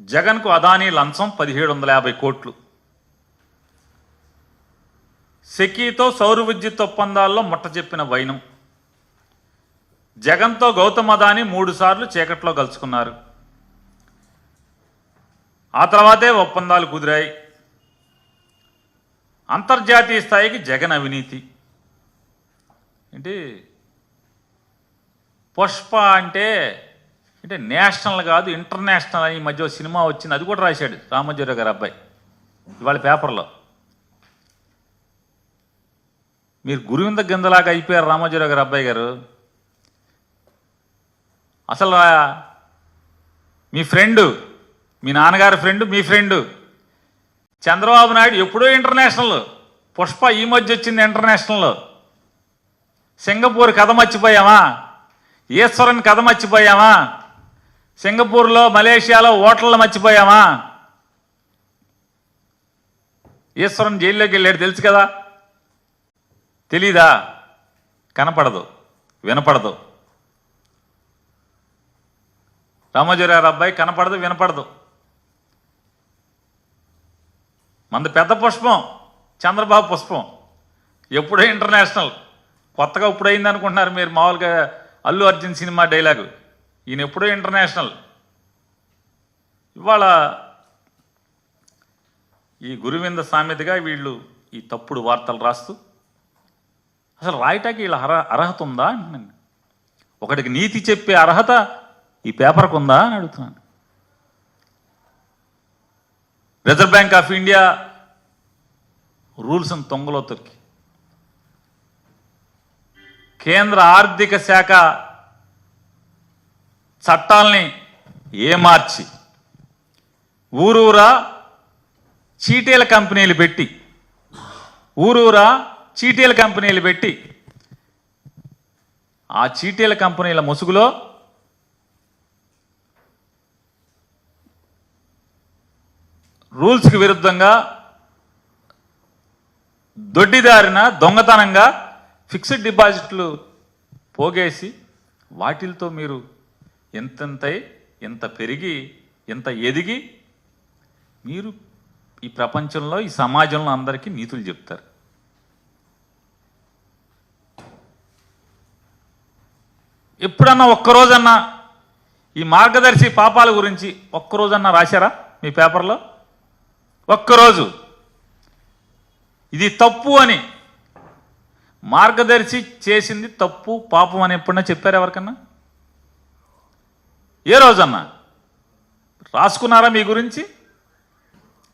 జగన్కు అదానీ లంచం పదిహేడు వందల యాభై కోట్లు. సెకీతో సౌర విద్యుత్ ఒప్పందాల్లో ముట్ట చెప్పిన వైనం. జగన్తో గౌతమ్ అదానీ మూడుసార్లు చీకట్లో కలుసుకున్నారు. ఆ తర్వాతే ఒప్పందాలు కుదిరాయి. అంతర్జాతీయ స్థాయికి జగన్ అవినీతి. ఏంటి? పుష్ప అంటే అంటే నేషనల్ కాదు ఇంటర్నేషనల్ అని మధ్య సినిమా వచ్చింది. అది కూడా రాశాడు రామోజీరావు గారు అబ్బాయి. ఇవాళ పేపర్లో. మీరు గురువింద గిందలాగా అయిపోయారు రామోజీరావు గారు అబ్బాయి గారు. అసలు మీ ఫ్రెండు మీ నాన్నగారి ఫ్రెండు మీ ఫ్రెండ్ చంద్రబాబు నాయుడు ఎప్పుడో ఇంటర్నేషనల్ పుష్ప ఈ మధ్య వచ్చింది ఇంటర్నేషనల్. సింగపూర్ కథ మర్చిపోయామా? ఈశ్వరన్ కథ మర్చిపోయామా? సింగపూర్లో మలేషియాలో ఓటర్లు మర్చిపోయామా? ఈశ్వరం జైల్లోకి వెళ్ళాడు తెలుసు కదా? తెలీదా? కనపడదు వినపడదు. రామోజీరావు అబ్బాయి కనపడదు వినపడదు. మంది పెద్ద పుష్పం చంద్రబాబు పుష్పం. ఎప్పుడో ఇంటర్నేషనల్. కొత్తగా ఇప్పుడైంది అనుకుంటున్నారు మీరు మామూలుగా అల్లు అర్జున్ సినిమా డైలాగు. ఈయన ఎప్పుడూ ఇంటర్నేషనల్. ఇవాళ ఈ గురువింద సామెతగా వీళ్ళు ఈ తప్పుడు వార్తలు రాస్తూ అసలు రాయటానికి వీళ్ళ అర్హ అర్హత ఉందా అంటున్నాను. ఒకటికి నీతి చెప్పే అర్హత ఈ పేపర్కు ఉందా అని అడుగుతున్నాను. రిజర్వ్ బ్యాంక్ ఆఫ్ ఇండియా రూల్స్ని తొంగలో తొక్కి. కేంద్ర ఆర్థిక శాఖ చట్టాల్ని ఏమార్చి ఊరూరా చీటీల కంపెనీలు పెట్టి ఊరూరా చీటీల కంపెనీలు పెట్టి ఆ చీటీల కంపెనీల ముసుగులో రూల్స్కి విరుద్ధంగా దొడ్డిదారిన దొంగతనంగా ఫిక్స్డ్ డిపాజిట్లు పోగేసి వాటిలతో మీరు ఎంతెంతై ఎంత పెరిగి ఎంత ఎదిగి మీరు ఈ ప్రపంచంలో ఈ సమాజంలో అందరికీ నీతులు చెప్తారు. ఎప్పుడన్నా ఒక్కరోజన్నా ఈ మార్గదర్శి పాపాల గురించి ఒక్కరోజన్నా రాశారా మీ పేపర్లో? ఒక్కరోజు. ఇది తప్పు అని. మార్గదర్శి చేసింది తప్పు పాపం అని ఎప్పుడన్నా చెప్పారు ఎవరికన్నా? ఏ రోజన్నా? రాసుకున్నారా మీ గురించి?